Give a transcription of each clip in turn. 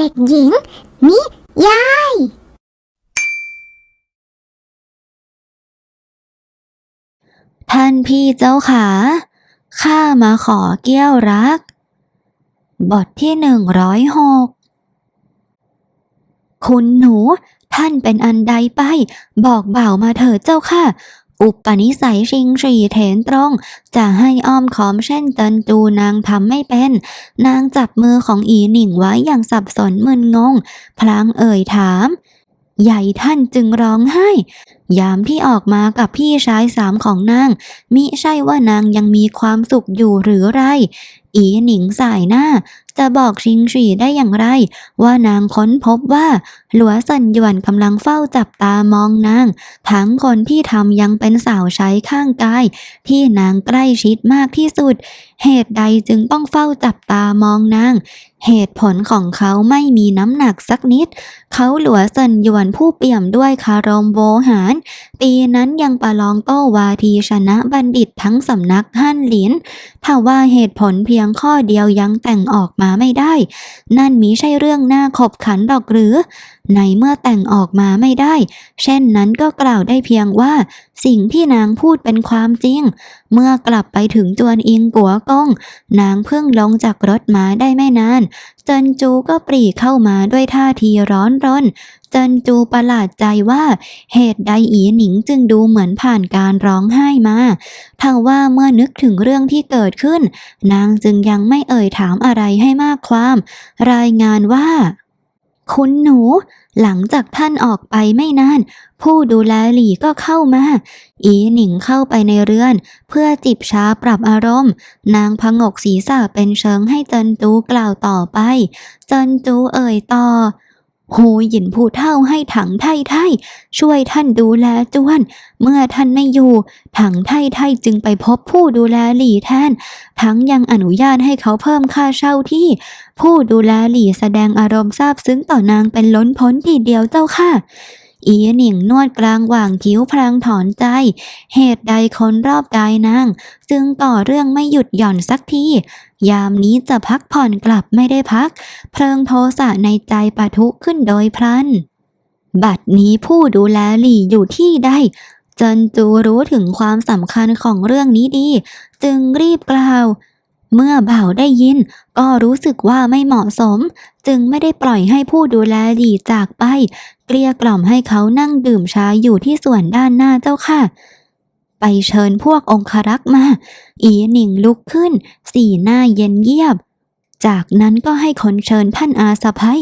เด็กหญิง นิยาย ท่านพี่เจ้าขา ข้ามาขอเกี้ยวรัก บทที่หนึ่งร้อยหกคุณหนูท่านเป็นอันใดไป บอกบ่าวมาเถิดเจ้าค่ะ อุปนิสัยชิงสีเถนตรง จะให้อ้อมขอมเช่นเตินจูนางทำไม่เป็น นางจับมือของอีหนิงไว้อย่างสับสนมึนงง พลางเอ่ยถาม ใหญ่ท่านจึงร้องไห้ ยามที่ออกมากับพี่ชายสามของนาง มิใช่ว่านางยังมีความสุขอยู่หรือไร อีหนิงสายหน้า จะบอกชิงฉีได้อย่างไร ว่านางค้นพบว่า หลัวสันหยวนกำลังเฝ้าจับตามองนาง ทั้งคนที่ทำยังเป็นสาวใช้ข้างกาย ที่นางใกล้ชิดมากที่สุด เหตุใดจึงต้องเฝ้าจับตามองนาง เหตุผลของเขาไม่มีน้ำหนักสักนิด เขาหลัวสันหยวนผู้เปี่ยมด้วยคารมโวหารปีนั้นยังประลองโต้วาทีชนะบัณฑิตทั้งสำนักฮั่นหลินถ้าว่าเหตุผลเพียงข้อเดียวยังแต่งออกมาไม่ได้ นั่นมิใช่เรื่องน่าขบขันหรอกหรือ ในเมื่อแต่งออกมาไม่ได้ เช่นนั้นก็กล่าวได้เพียงว่า สิ่งที่นางพูดเป็นความจริง เมื่อกลับไปถึงจวนอิงกัวกงนางเพิ่งลงจากรถม้าได้ไม่นาน เจินจูก็ปรีเข้ามาด้วยท่าทีร้อนรน เจินจูประหลาดใจว่า เหตุใดอีหนิงจึงดูเหมือนผ่านการร้องไห้มาทว่าเมื่อนึกถึงเรื่องที่เกิดขึ้น นางจึงยังไม่เอ่ยถามอะไรให้มากความ รายงานว่า คุณหนู หลังจากท่านออกไปไม่นานผู้ดูแลหลี่ก็เข้ามา อีหนิงเข้าไปในเรือน เพื่อจิบชาปรับอารมณ์ นางพงกศีรษะเป็นเชิงให้เจินจูกล่าวต่อไป เจินจูเอ่ยต่อ หูหยินผู้เท่าให้ถังไทไทช่วยท่านดูแลจวน เมื่อท่านไม่อยู่ ถังไทไทจึงไปพบผู้ดูแลหลี่แทน ทั้งยังอนุญาตให้เขาเพิ่มค่าเช่าที่ ผู้ดูแลหลี่แสดงอารมณ์ซาบซึ้งต่อนางเป็นล้นพ้นทีเดียวเจ้าค่ะ อีหนิงนวดกลางหว่างคิ้วพลางถอนใจ เหตุใดคนรอบกายนาง จึงต่อเรื่องไม่หยุดหย่อนสักที ยามนี้จะพักผ่อนกลับไม่ได้พัก เพลิงโทสะในใจปะทุขึ้นโดยพลัน บัดนี้ผู้ดูแลหลี่อยู่ที่ใดเจินจูรู้ถึงความสำคัญของเรื่องนี้ดี จึงรีบกล่าว เมื่อบ่าวได้ยินก็รู้สึกว่าไม่เหมาะสม จึงไม่ได้ปล่อยให้ผู้ดูแลหลีจากไป เกลี้ยกล่อมให้เขานั่งดื่มชาอยู่ที่ส่วนด้านหน้าเจ้าค่ะ ไปเชิญพวกองครักษ์มา อีหนิงลุกขึ้น สีหน้าเย็นเยียบ จากนั้นก็ให้คนเชิญท่านอาสะพ้ย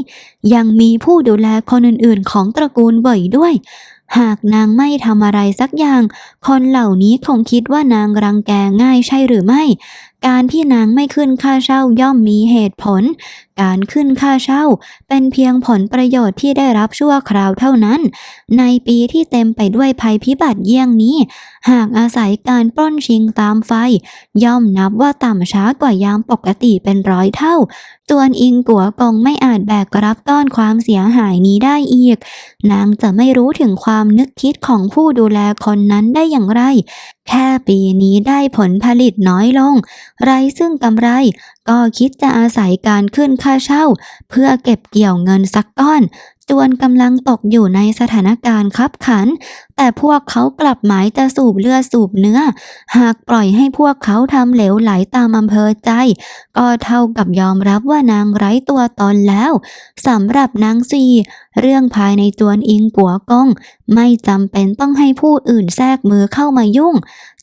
ยังมีผู้ดูแลคนอื่นๆ ของตระกูลเว่ยด้วยหากนางไม่ทำอะไรสักอย่าง คนเหล่านี้คงคิดว่านางรังแกง่ายใช่หรือไม่ การที่นางไม่ขึ้นค่าเช่าย่อมมีเหตุผล การขึ้นค่าเช่าเป็นเพียงผลประโยชน์ที่ได้รับชั่วคราวเท่านั้น ในปีที่เต็มไปด้วยภัยพิบัติเยี่ยงนี้ หากอาศัยการปล้นชิงตามไฟ ย่อมนับว่าต่ำช้ากว่ายามปกติเป็นร้อยเท่า จวนอิงกัวกงไม่อาจแบกรับต้อนความเสียหายนี้ได้อีก นางจะไม่รู้ถึงความนึกคิดของผู้ดูแลคนนั้นได้อย่างไร แค่ปีนี้ได้ผลผลิตน้อยลง ไรซึ่งกำไร ก็คิดจะอาศัยการขึ้นค่าเช่า เพื่อเก็บเกี่ยวเงินสักก้อน จวนกำลังตกอยู่ในสถานการณ์คับขัน แต่พวกเขากลับหมายจะสูบเลือดสูบเนื้อ หากปล่อยให้พวกเขาทำเหลวไหลตามอำเภอใจ ก็เท่ากับยอมรับว่านางไร้ตัวตนแล้วสำหรับนางซีเรื่องภายในจวนอิงกัวกง ไม่จำเป็นต้องให้ผู้อื่นแทรกมือเข้ามายุ่ง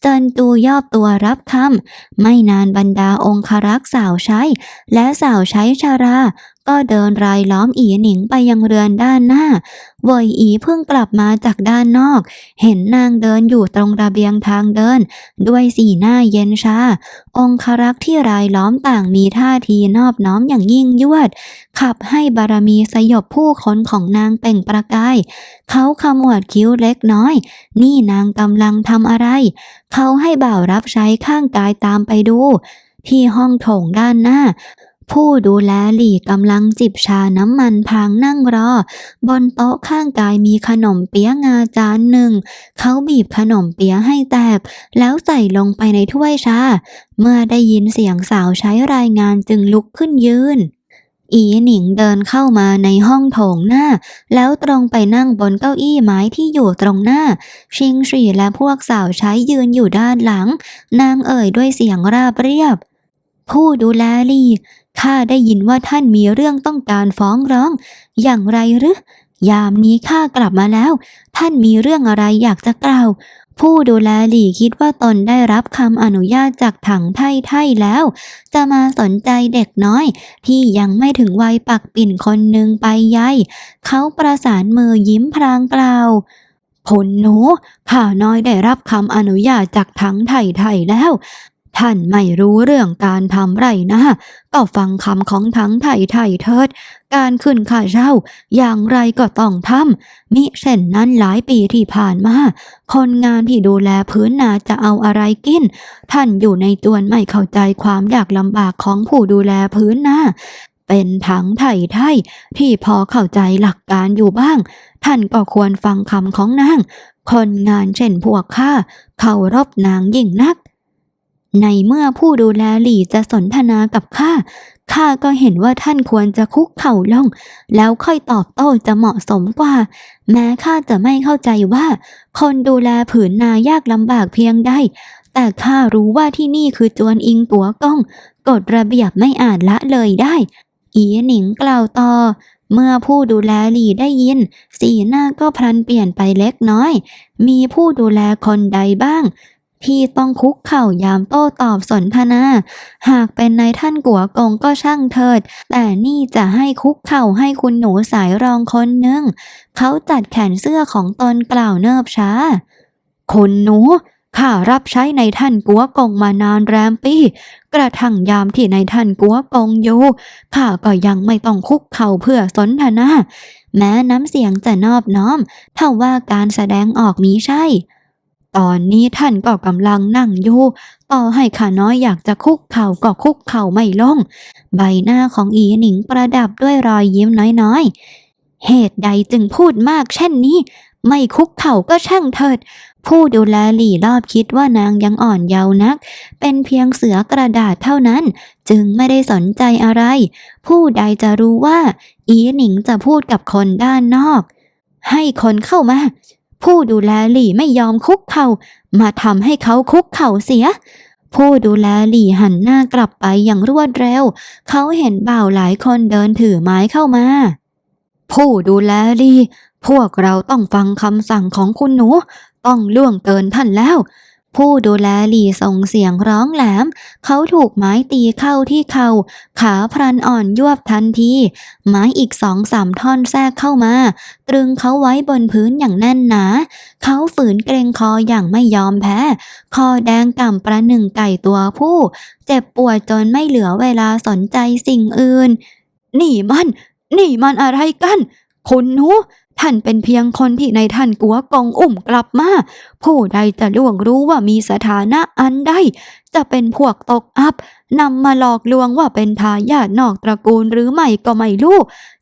เจินตูยอบตัวรับคำไม่นานบรรดาองครักษ์สาวใช้ และสาวใช้ชารา ก็เดินรายล้อมอีหนิงไปยังเรือนด้านหน้าเวยอีเพิ่งกลับมาจากด้านนอก เห็นนางเดินอยู่ตรงระเบียงทางเดิน ด้วยสีหน้าเย็นชา องครักษ์ที่รายล้อมต่างมีท่าทีนอบน้อมอย่างยิ่งยวด ขับให้บารมีสยบผู้คนของนางเป่งประกาย เขาขมวดคิ้วเล็กน้อย นี่นางกำลังทำอะไร เขาให้บ่าวรับใช้ข้างกายตามไปดู ที่ห้องโถงด้านหน้า ผู้ดูแลหลี่กำลังจิบชาน้ำมันพางนั่งรอ บนโต๊ะข้างกายมีขนมเปี๊ยะงาจานหนึ่ง เขาบีบขนมเปี๊ยะให้แตก แล้วใส่ลงไปในถ้วยชา เมื่อได้ยินเสียงสาวใช้รายงานจึงลุกขึ้นยืนอีหนิงเดินเข้ามาในห้องโถงหน้า แล้วตรงไปนั่งบนเก้าอี้ไม้ที่อยู่ตรงหน้า ชิงฉีและพวกสาวใช้ยืนอยู่ด้านหลัง นางเอ่ยด้วยเสียงราบเรียบ ผู้ดูแลลีข้าได้ยินว่าท่านมีเรื่องต้องการฟ้องร้อง อย่างไรหรือยามนี้ข้ากลับมาแล้ว ท่านมีเรื่องอะไรอยากจะกล่าว ผู้ดูแลหลี่คิดว่าตนได้รับคำอนุญาตจากถังไทไทแล้ว จะมาสนใจเด็กน้อย ที่ยังไม่ถึงวัยปักปิ่นคนหนึ่งไปใยเขาประสานมือยิ้มพรางกล่าวคุณหนูข้าน้อยได้รับคำอนุญาตจากถังไทไทแล้ว ท่านไม่รู้เรื่องการทำไรนะก็ฟังคำของทั้งไทยไทยเถิด การขึ้นค่าเช่า อย่างไรก็ต้องทำมิเช่นนั้นหลายปีที่ผ่านมา คนงานที่ดูแลพื้นนาจะเอาอะไรกิน ท่านอยู่ในจวนไม่เข้าใจความยากลำบากของผู้ดูแลพื้นนาเป็นทั้งไทยไทยที่พอเข้าใจหลักการอยู่บ้าง ท่านก็ควรฟังคำของนาง คนงานเช่นพวกข้าเคารพนางยิ่งนัก ในเมื่อผู้ดูแลหลี่จะสนทนากับข้า ข้าก็เห็นว่าท่านควรจะคุกเข่าลง แล้วค่อยตอบโต้จะเหมาะสมกว่า แม้ข้าจะไม่เข้าใจว่า คนดูแลผืนนายากลำบากเพียงใด แต่ข้ารู้ว่าที่นี่คือจวนอิงตัวก้อง กฎระเบียบไม่อาจละเลยได้ อีหนิงกล่าวต่อเมื่อผู้ดูแลหลี่ได้ยิน สีหน้าก็พลันเปลี่ยนไปเล็กน้อย มีผู้ดูแลคนใดบ้าง ที่ต้องคุกเข่ายามโต้ตอบสนทนา หากเป็นนายท่านกัวกงก็ช่างเถิด แต่นี่จะให้คุกเข่าให้คุณหนูสายรองคนหนึ่ง เขาจัดแขนเสื้อของตนกล่าวเนิบช้าคุณหนูข้ารับใช้ในท่านกัวกงมานานแรมปีกระทั่งยามที่ในท่านกัวกงอยู่ข้าก็ยังไม่ต้องคุกเข่าเพื่อสนทนา แม้น้ำเสียงจะนอบน้อมเท่าว่าการแสดงออกมีใช่ ตอนนี้ท่านก็กำลังนั่งอยู่ ต่อให้ข้าน้อยอยากจะคุกเข่าก็คุกเข่าไม่ลง ใบหน้าของอีหนิงประดับด้วยรอยยิ้มน้อยๆ เหตุใดจึงพูดมากเช่นนี้ ไม่คุกเข่าก็ช่างเถิด ผู้ดูแลหลี่รอบคิดว่านางยังอ่อนเยาว์นัก เป็นเพียงเสือกระดาษเท่านั้น จึงไม่ได้สนใจอะไร ผู้ใดจะรู้ว่า อีหนิงจะพูดกับคนด้านนอก ให้คนเข้ามา ผู้ดูแลหลี่ไม่ยอมคุกเข่ามาทำให้เขาคุกเข่าเสีย ผู้ดูแลหลี่หันหน้ากลับไปอย่างรวดเร็ว เขาเห็นบ่าวหลายคนเดินถือไม้เข้ามา ผู้ดูแลหลี่ พวกเราต้องฟังคำสั่งของคุณหนู ต้องล่วงเกินท่านแล้ว ผู้ดูแลหลี่ส่งเสียงร้องแหลม เขาถูกไม้ตีเข้าที่เขา่าขาพรันอ่อนยวบทันที ไม้อีกสองสามท่อนแทรกเข้ามา ตรึงเขาไว้บนพื้นอย่างแน่นหนา เขาฝืนเกรงคออย่างไม่ยอมแพ้ คอแดงก่ำประหนึ่งไก่ตัวผู้ เจ็บปวดจนไม่เหลือเวลาสนใจสิ่งอื่น หนีมัน หนีมันอะไรกัน คุณหนูท่านเป็นเพียงคนที่ในท่านกัวกองอุ่มกลับมา ผู้ใดจะล่วงรู้ว่ามีสถานะอันใดจะเป็นพวกตกอับนำมาหลอกลวงว่าเป็นทายาทนอกตระกูลหรือไม่ก็ไม่รู้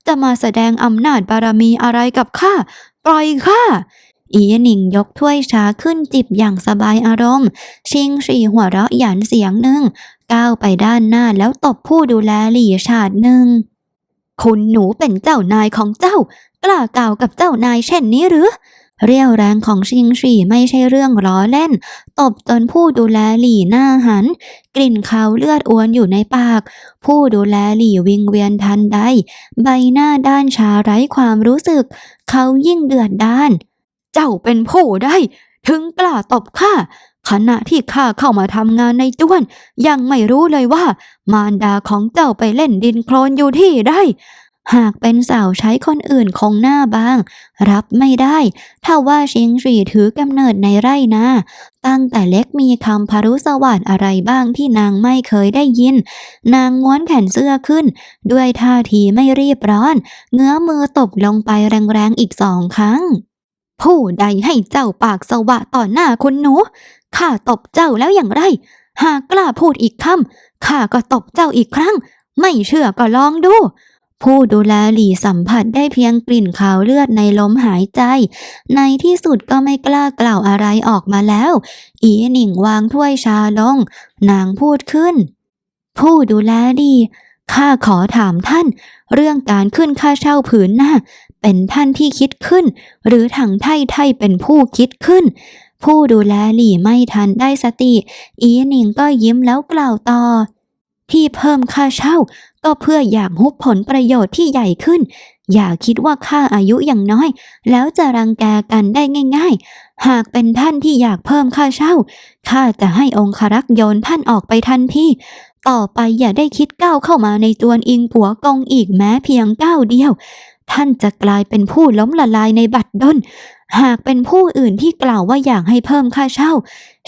จะมาแสดงอำนาจบารมีอะไรกับข้าปล่อยข้าอีหนิงยกถ้วยชาขึ้นจิบอย่างสบายอารมณ์ ชิงชีหัวเราะหยันเสียงหนึ่ง ก้าวไปด้านหน้าแล้วตบผู้ดูแลหลี่ฉาดหนึ่ง คุณหนูเป็นเจ้านายของเจ้า กล้ากล่าวกับเจ้านายเช่นนี้หรือ เรี่ยวแรงของชิงชีไม่ใช่เรื่องล้อเล่น ตบจนผู้ดูแลหลี่หน้าหัน กลิ่นคาวเลือดอวนอยู่ในปาก ผู้ดูแลหลี่วิงเวียนทันใด ใบหน้าด้านชาไร้ความรู้สึก เขายิ่งเดือดด้าน เจ้าเป็นผู้ได้ ถึงกล้าตบข้า ขณะที่ข้าเข้ามาทำงานในจ้วน ยังไม่รู้เลยว่า มารดาของเจ้าไปเล่นดินโคลนอยู่ที่ใดหากเป็นสาวใช้คนอื่นคงหน้าบาง รับไม่ได้ ถ้าว่าชิงสีถือกำเนิดในไร่นาตั้งแต่เล็กมีคำพารุสวัสด์อะไรบ้างที่นางไม่เคยได้ยิน นางม้วนแขนเสื้อขึ้น ด้วยท่าทีไม่รีบร้อน เงื้อมือตบลงไปแรงๆอีกสองครั้ง ผู้ใดให้เจ้าปากสวะต่อหน้าคุณหนู ข้าตบเจ้าแล้วอย่างไร หากกล้าพูดอีกคำข้าก็ตบเจ้าอีกครั้ง ไม่เชื่อก็ลองดู ผู้ดูแลหลี่สัมผัสได้เพียงกลิ่นขาวเลือดในลมหายใจ ในที่สุดก็ไม่กล้ากล่าวอะไรออกมาแล้ว อีหนิงวางถ้วยชาลง นางพูดขึ้น ผู้ดูแลดีข้าขอถามท่าน เรื่องการขึ้นค่าเช่าผืนหน้า เป็นท่านที่คิดขึ้น หรือถังไทไทเป็นผู้คิดขึ้น ผู้ดูแลหลี่ไม่ทันได้สติ อีหนิงก็ยิ้มแล้วกล่าวต่อ ที่เพิ่มค่าเช่า ก็เพื่ออยากฮุบผลประโยชน์ที่ใหญ่ขึ้น อย่าคิดว่าข้าอายุอย่างน้อย แล้วจะรังแกกันได้ง่าย ๆ หากเป็นท่านที่อยากเพิ่มค่าเช่าข้าจะให้องครักษ์โยนท่านออกไปทันทีต่อไปอย่าได้คิดก้าวเข้ามาในจวนอิงปัวกงอีกแม้เพียงก้าวเดียว ท่านจะกลายเป็นผู้ล้มละลายในบัดดลหากเป็นผู้อื่นที่กล่าวว่าอยากให้เพิ่มค่าเช่า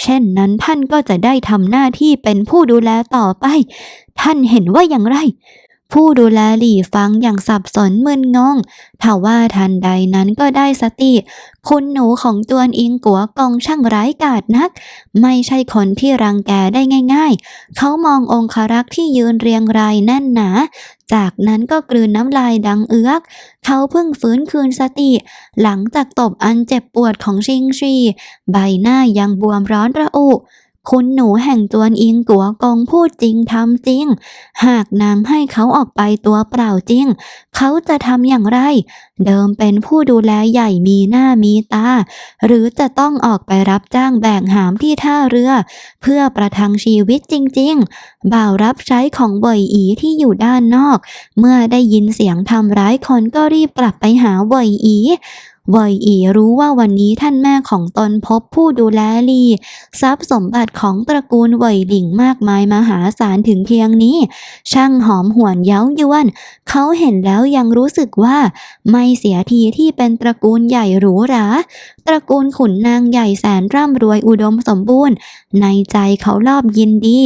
เช่นนั้นท่านก็จะได้ทำหน้าที่เป็นผู้ดูแลต่อไป ท่านเห็นว่าอย่างไร ผู้ดูแลหลี่ฟังอย่างสับสนมึนงงถ้าว่าทันใดนั้นก็ได้สติ คุณหนูของจวนอิงกัวกองช่างร้ายกาจนัก ไม่ใช่คนที่รังแกได้ง่าย ๆ เขามององครักษ์ที่ยืนเรียงรายแน่นหนา จากนั้นก็กลืนน้ำลายดังเอื้อก เขาเพิ่งฟื้นคืนสติ หลังจากตบอันเจ็บปวดของชิงชี ใบหน้ายังบวมร้อนระอุ คุณหนูแห่งจวนอิงกัวกงพูดจริงทำจริง หากนางให้เขาออกไปตัวเปล่าจริง เขาจะทำอย่างไร เดิมเป็นผู้ดูแลใหญ่มีหน้ามีตา หรือจะต้องออกไปรับจ้างแบกหามที่ท่าเรือ เพื่อประทังชีวิตจริง ๆ บ่าวรับใช้ของเบยอีที่อยู่ด้านนอก เมื่อได้ยินเสียงทำร้ายคนก็รีบกลับไปหาเบยอี วอยอีรู้ว่าวันนี้ท่านแม่ของตนพบผู้ดูแลลีทรัพย์สมบัติของตระกูลวอยหลิงมากมายมหาศาลถึงเพียงนี้ ช่างหอมหวนเย้ายวน เขาเห็นแล้วยังรู้สึกว่า ไม่เสียทีที่เป็นตระกูลใหญ่หรูหรา ตระกูลขุนนางใหญ่แสนร่ำรวยอุดมสมบูรณ์ ในใจเขารอบยินดี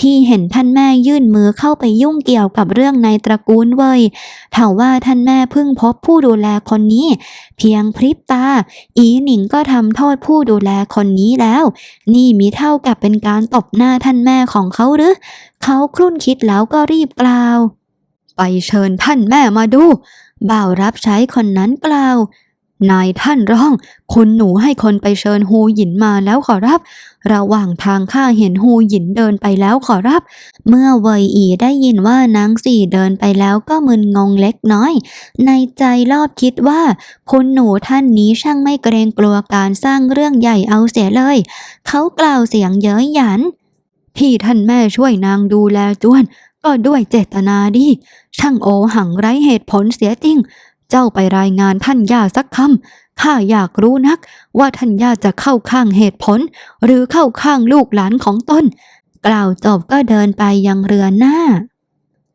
ที่เห็นท่านแม่ยื่นมือเข้าไปยุ่งเกี่ยวกับเรื่องในตระกูลเว่ยถ้าว่าท่านแม่เพิ่งพบผู้ดูแลคนนี้ เพียงพริบตา อีหนิงก็ทำโทษผู้ดูแลคนนี้แล้ว นี่มีเท่ากับเป็นการตบหน้าท่านแม่ของเขาหรือเขาครุ่นคิดแล้วก็รีบกล่าว ไปเชิญท่านแม่มาดูบ่าวรับใช้คนนั้นกล่าว นายท่านร้อง คุณหนูให้คนไปเชิญฮูหยินมาแล้วขอรับ ระหว่างทางข้าเห็นฮูหยินเดินไปแล้วขอรับ เมื่อเวยอีได้ยินว่านางสี่เดินไปแล้วก็มึนงงเล็กน้อย ในใจรอบคิดว่า คุณหนูท่านนี้ช่างไม่เกรงกลัวการสร้างเรื่องใหญ่เอาเสียเลย เขากล่าวเสียงเย้ยหยัน ที่ท่านแม่ช่วยนางดูแลจวน ก็ด้วยเจตนาดี ช่างโอหังไร้เหตุผลเสียจริง เจ้าไปรายงานท่านย่าสักคำข้าอยากรู้นัก ว่าท่านย่าจะเข้าข้างเหตุผล หรือเข้าข้างลูกหลานของตนกล่าวจบก็เดินไปยังเรือหน้า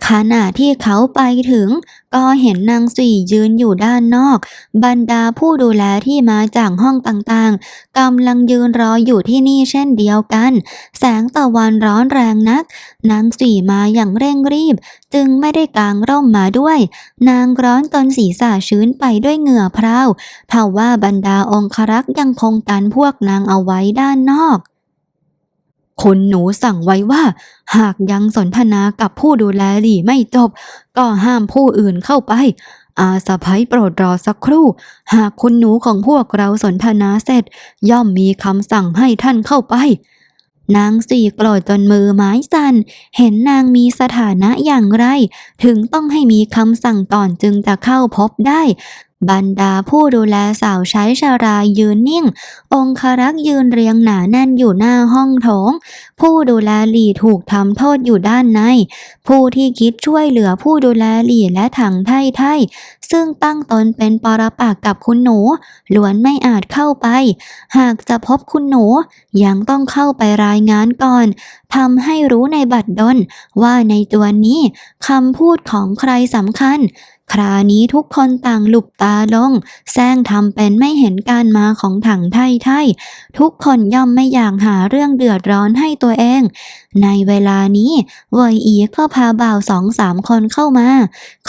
ขณะที่เขาไปถึง ก็เห็นนางสี่ยืนอยู่ด้านนอก บรรดาผู้ดูแลที่มาจากห้องต่างๆกำลังยืนรออยู่ที่นี่เช่นเดียวกัน แสงตะวันร้อนแรงนัก นางสี่มาอย่างเร่งรีบ จึงไม่ได้กางร่มมาด้วย นางร้อนจนศีรษะชื้นไปด้วยเหงื่อพราวทว่าบรรดาองครักษ์ยังคงกันพวกนางเอาไว้ด้านนอก คุณหนูสั่งไว้ว่า หากยังสนทนากับผู้ดูแลหลี่ไม่จบ ก็ห้ามผู้อื่นเข้าไป อาสะพ้ยโปรดรอสักครู่ หากคุณหนูของพวกเราสนทนาเสร็จ ย่อมมีคำสั่งให้ท่านเข้าไปนางสี่โกรธจนมือไม้สั่น เห็นนางมีสถานะอย่างไร ถึงต้องให้มีคำสั่งก่อนจึงจะเข้าพบได้ บรรดาผู้ดูแลสาวใช้ชารายืนนิ่ง องครักษ์ยืนเรียงหนาแน่นอยู่หน้าห้องโถง ผู้ดูแลหลีถูกทำโทษอยู่ด้านใน ผู้ที่คิดช่วยเหลือผู้ดูแลหลีและถังไทไทซึ่งตั้งตนเป็นปรปักกับคุณหนูล้วนไม่อาจเข้าไป หากจะพบคุณหนูยังต้องเข้าไปรายงานก่อนทำให้รู้ในบัตรดลว่าในตัวนี้คำพูดของใครสำคัญ คราวนี้ทุกคนต่างหลุบตาลงแซงทำเป็นไม่เห็นการมาของถังไทไททุกคนย่อมไม่อยากหาเรื่องเดือดร้อนให้ตัวเอง ในเวลานี้เวยอีก็พาบ่าวสองสามคนเข้ามา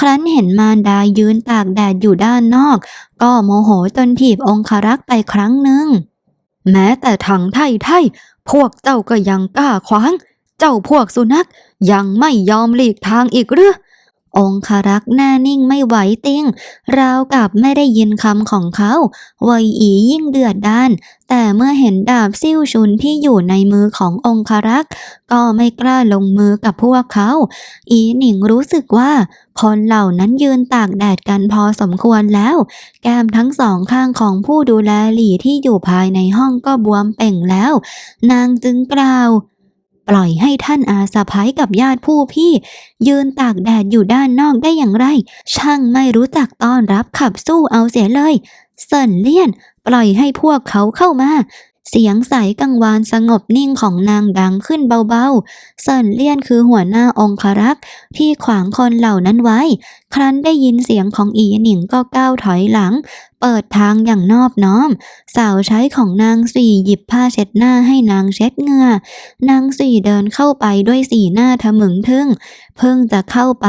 ครั้นเห็นมารดายืนตากแดดอยู่ด้านนอก ก็โมโหจนถีบองครักษ์ไปครั้งหนึ่ง แม้แต่ถังไทไทพวกเจ้าก็ยังกล้าขวาง เจ้าพวกสุนัขยังไม่ยอมหลีกทางอีกหรือ องคารักษ์หน้านิ่งไม่ไหวติ้งราวกับไม่ได้ยินคำของเขาเวยอียิ่งเดือดด้านแต่เมื่อเห็นดาบซิ่วชุนที่อยู่ในมือขององคารักษ์ก็ไม่กล้าลงมือกับพวกเขา อีหนิงรู้สึกว่าคนเหล่านั้นยืนตากแดดกันพอสมควรแล้ว แก้มทั้งสองข้างของผู้ดูแลหลี่ที่อยู่ภายในห้องก็บวมเป่งแล้ว นางจึงกล่าว ปล่อยให้ท่านอาสะพ้ายกับญาติผู้พี่ ยืนตากแดดอยู่ด้านนอกได้อย่างไร ช่างไม่รู้จักต้อนรับขับสู้เอาเสียเลย เซินเลี่ยน ปล่อยให้พวกเขาเข้ามา เสียงใสกังวานสงบนิ่งของนางดังขึ้นเบาๆ เซินเลี่ยนคือหัวหน้าองครักษ์ที่ขวางคนเหล่านั้นไว้ ครั้นได้ยินเสียงของอีหนิงก็ก้าวถอยหลัง เปิดทางอย่างนอบน้อม สาวใช้ของนางสี่หยิบผ้าเช็ดหน้าให้นางเช็ดเหงื่อนางสี่เดินเข้าไปด้วยสีหน้าทะมึงทึ่ง เพิ่งจะเข้าไป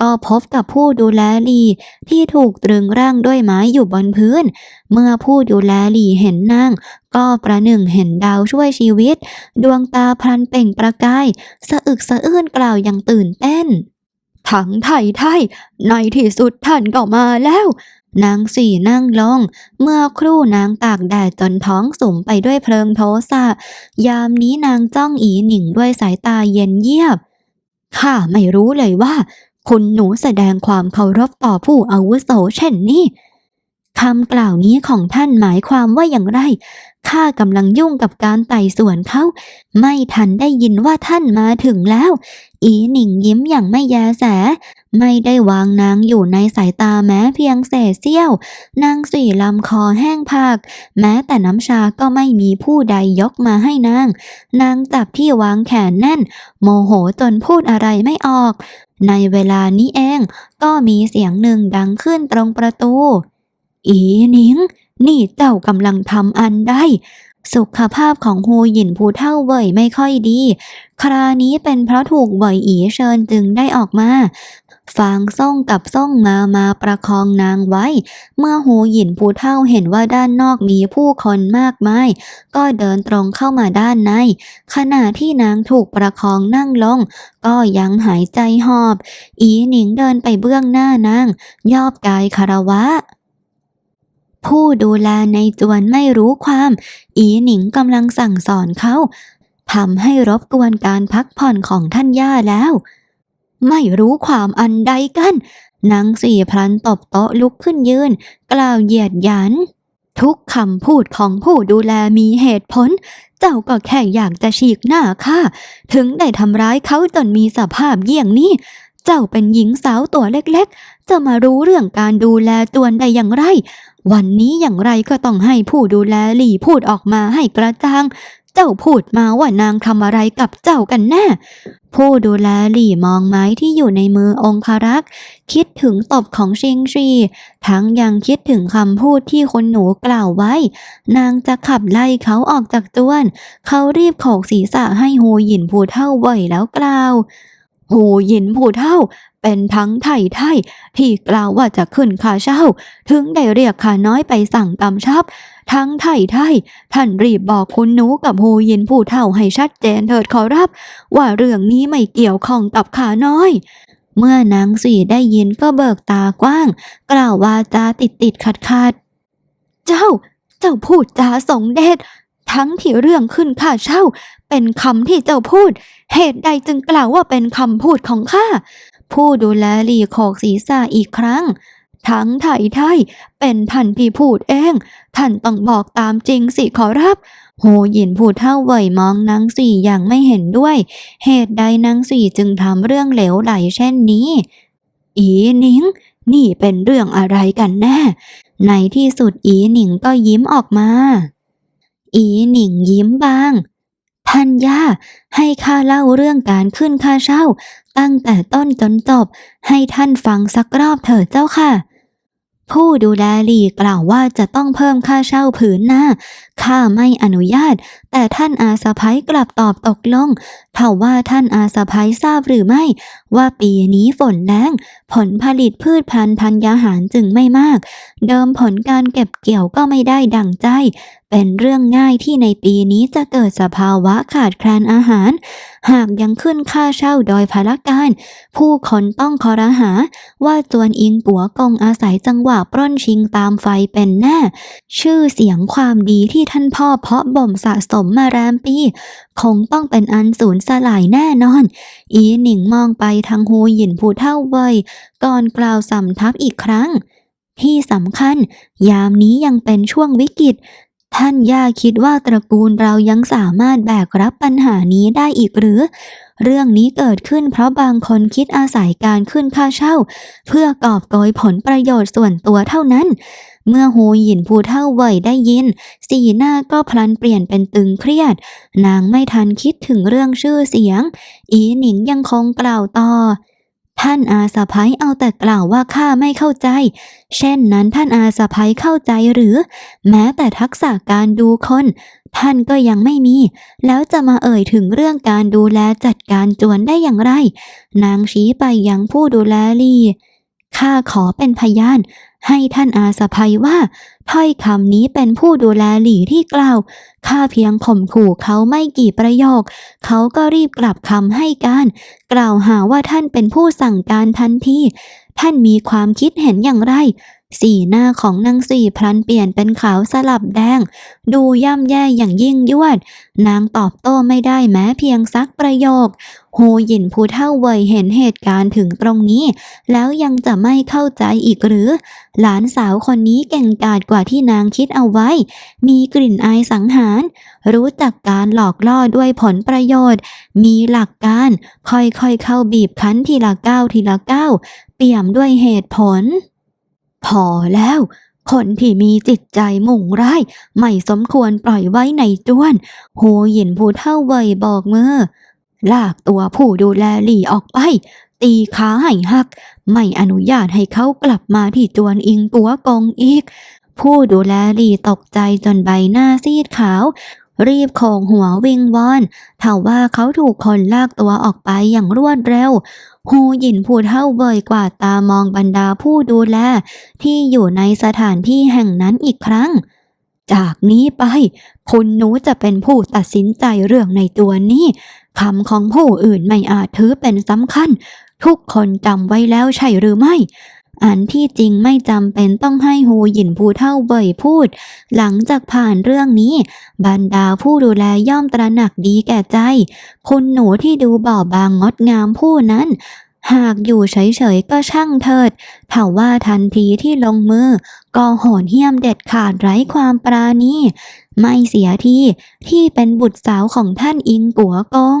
ก็พบกับผู้ดูแลลีที่ถูกตรึงร่างด้วยไม้อยู่บนพื้น เมื่อผู้ดูแลลีเห็นนาง ก็ประหนึ่งเห็นดาวช่วยชีวิต ดวงตาพลันเปล่งประกาย สะอึกสะอื้นกล่าวอย่างตื่นเต้นถังไทยไทยในที่สุดท่านก็มาแล้ว นางสี่นั่งลง เมื่อครู่นางตากแดดจนท้องสุ่มไปด้วยเพลิงโทสะ ยามนี้นางจ้องอีหนิงด้วยสายตาเย็นเยียบ ข้าไม่รู้เลยว่า คุณหนูแสดงความเคารพต่อผู้อาวุโสเช่นนี้ คำกล่าวนี้ของท่านหมายความว่าอย่างไร ข้ากำลังยุ่งกับการไต่สวนเขา ไม่ทันได้ยินว่าท่านมาถึงแล้ว อีหนิงยิ้มอย่างไม่แยแส ไม่ได้วางนางอยู่ในสายตาแม้เพียงเศษเสี้ยว นางสี่ลำคอแห้งผาก แม้แต่น้ำชาก็ไม่มีผู้ใดยกมาให้นาง นางจับที่วางแขนแน่น โมโหจนพูดอะไรไม่ออก ในเวลานี้เอง ก็มีเสียงหนึ่งดังขึ้นตรงประตู อีหนิง นี่เจ้ากำลังทำอันได้ สุขภาพของฮูหยินผู้เท่าเว่ยไม่ค่อยดี คราวนี้เป็นเพราะถูกเว่ยอีเชิญจึงได้ออกมาฟางซ่งกับซ่งมามาประคองนางไว้ เมื่อหูหยินผู้เท่าเห็นว่าด้านนอกมีผู้คนมากมาย ก็เดินตรงเข้ามาด้านใน ขณะที่นางถูกประคองนั่งลง ก็ยังหายใจหอบ อีหนิงเดินไปเบื้องหน้านาง ยอบกายคารวะ ผู้ดูแลในจวนไม่รู้ความ อีหนิงกำลังสั่งสอนเขาทำให้รบกวนการพักผ่อนของท่านย่าแล้ว ไม่รู้ความอันใดกันนางสี่พลันตบโต๊ะลุกขึ้นยืน กล่าวเหยียดหยัน ทุกคำพูดของผู้ดูแลมีเหตุผล เจ้าก็แค่อยากจะฉีกหน้าข้าถึงได้ทำร้ายเขาจนมีสภาพเยี่ยงนี้ เจ้าเป็นหญิงสาวตัวเล็กๆ จะมารู้เรื่องการดูแลจวนได้อย่างไร วันนี้อย่างไรก็ต้องให้ผู้ดูแลหลี่พูดออกมาให้กระจ่าง เจ้าพูดมาว่านางทำอะไรกับเจ้ากันแน่ ผู้ดูแลหลี่มองไม้ที่อยู่ในมือองคารักษ์คิดถึงตบของชิงชีทั้งยังคิดถึงคำพูดที่คนหนูกล่าวไว้ นางจะขับไล่เขาออกจากจวน เขารีบโขกศีรษะให้ฮูหยินผู้เท่าเว่ยแล้วกล่าว ฮูหยินผู้เท่าเป็นทั้งไถ่ไถ่ที่กล่าวว่าจะขึ้นค่าเช่า ถึงได้เรียกข้าน้อยไปสั่งกำชับ ทั้งไถ่ไถ่ท่านรีบบอกคุณหนูกับฮูหยินผู้เท่าให้ชัดเจนเถิดขอรับ ว่าเรื่องนี้ไม่เกี่ยวข้องกับข้าน้อย เมื่อนางสี่ได้ยินก็เบิกตากว้าง กล่าววาจาติดติดขัดขัดเจ้า เจ้าพูดจาสงเดชทั้งที่เรื่องขึ้นค่าเช่า เป็นคำที่เจ้าพูด เหตุใดจึงกล่าวว่าเป็นคำพูดของข้า ผู้ดูแลหลีโขกศีรษะอีกครั้ง ทั้งไทยไทยเป็นท่านที่พูดเอง ท่านต้องบอกตามจริงสิขอรับโหหยินผู้เท่าเว่ยมองนางสี่อย่างไม่เห็นด้วย เหตุใดนางสี่จึงทำเรื่องเหลวไหลเช่นนี้ อีหนิงนี่เป็นเรื่องอะไรกันแน่ ในที่สุดอีหนิงก็ยิ้มออกมา อีหนิงยิ้มบาง ท่านย่าให้ข้าเล่าเรื่องการขึ้นค่าเช่า ตั้งแต่ต้นจนจบ ให้ท่านฟังสักรอบเถิดเจ้าค่ะ ผู้ดูแลหลีกล่าวว่าจะต้องเพิ่มค่าเช่าผืนหน้าข้าไม่อนุญาต แต่ท่านอาสะพ้ยกลับตอบตกลงเท่าว่าท่านอาสะพ้ยทราบหรือไม่ ว่าปีนี้ฝนแรงผลผลิตพืชพันธุ์ธัญญาหารจึงไม่มาก เดิมผลการเก็บเกี่ยวก็ไม่ได้ดั่งใจ เป็นเรื่องง่ายที่ในปีนี้จะเกิดสภาวะขาดแคลนอาหาร หากยังขึ้นค่าเช่าโดยพละการ ผู้คนต้องคอรหา ว่าจวนอิงปัวกงอาศัยจังหวะปล้นชิงตามไฟเป็นแน่ ชื่อเสียงความดีที่ท่านพ่อเพาะบ่มสะสมมาแรมปี คงต้องเป็นอันสูญสลายแน่นอน อีหนิงมองไปทางฮูหยินผู้เท่าเวยก่อนกล่าวสำทับอีกครั้ง ที่สำคัญ ยามนี้ยังเป็นช่วงวิกฤต ท่านย่าคิดว่าตระกูลเรายังสามารถแบกรับปัญหานี้ได้อีกหรือ เรื่องนี้เกิดขึ้นเพราะบางคนคิดอาศัยการขึ้นค่าเช่า เพื่อกอบโกยผลประโยชน์ส่วนตัวเท่านั้น เมื่อฮูหยินผู้เท่าเว่ยได้ยิน สีหน้าก็พลันเปลี่ยนเป็นตึงเครียด นางไม่ทันคิดถึงเรื่องชื่อเสียง อีหนิงยังคงกล่าวต่อ ท่านอาสะพ้ยเอาแต่กล่าวว่าข้าไม่เข้าใจ เช่นนั้นท่านอาสะพ้ยเข้าใจหรือ แม้แต่ทักษะการดูคน ท่านก็ยังไม่มี แล้วจะมาเอ่ยถึงเรื่องการดูแลจัดการจวนได้อย่างไร นางชี้ไปยังผู้ดูแลลีข้าขอเป็นพยาน ให้ท่านอาสะภัยว่าถ้อยคำนี้เป็นผู้ดูแลหลี่ที่กล่าว ข้าเพียงข่มขู่เขาไม่กี่ประโยค เขาก็รีบกลับคำให้การ กล่าวหาว่าท่านเป็นผู้สั่งการทันที ท่านมีความคิดเห็นอย่างไร สีหน้าของนางสี่พลันเปลี่ยนเป็นขาวสลับแดง ดูย่ำแย่อย่างยิ่งยวด นางตอบโต้ไม่ได้แม้เพียงสักประโยคโฮหยินผู้เท่าเว่ยเห็นเหตุการณ์ถึงตรงนี้ แล้วยังจะไม่เข้าใจอีกหรือ หลานสาวคนนี้เก่งกาจกว่าที่นางคิดเอาไว้ มีกลิ่นอายสังหาร รู้จักการหลอกล่อด้วยผลประโยชน์ มีหลักการ ค่อยๆเข้าบีบคั้นทีละก้าวทีละก้าวเปี่ยมด้วยเหตุผล พอแล้ว คนที่มีจิตใจมุ่งร้าย ไม่สมควรปล่อยไว้ในจ้วนโฮหยินผู้เท่าเวยบอกมือ ลากตัวผู้ดูแลหลี่ออกไป ตีขาให้หัก ไม่อนุญาตให้เขากลับมาที่จวนอิงปัวกงอีก ผู้ดูแลหลี่ตกใจจนใบหน้าซีดขาว รีบโขงหัววิงวอนเท่าว่าเขาถูกคนลากตัวออกไปอย่างรวดเร็วฮูหยินผู้เท่าเบยกว่าตามองบรรดาผู้ดูแล ที่อยู่ในสถานที่แห่งนั้นอีกครั้ง จากนี้ไป คุณหนูจะเป็นผู้ตัดสินใจเรื่องในตัวนี้คำของผู้อื่นไม่อาจถือเป็นสำคัญ ทุกคนจำไว้แล้วใช่หรือไม่ อันที่จริงไม่จำเป็นต้องให้ฮูหยินผู้เท่าเบยพูด หลังจากผ่านเรื่องนี้ บรรดาผู้ดูแลย่อมตระหนักดีแก่ใจ คุณหนูที่ดูบ่อบางงดงามผู้นั้นหากอยู่เฉยๆก็ช่างเถิดเถาว่าทันทีที่ลงมือ ก็โหดเหี้ยมเด็ดขาดไร้ความปราณี ไม่เสียทีที่เป็นบุตรสาวของท่านอิงกัวกง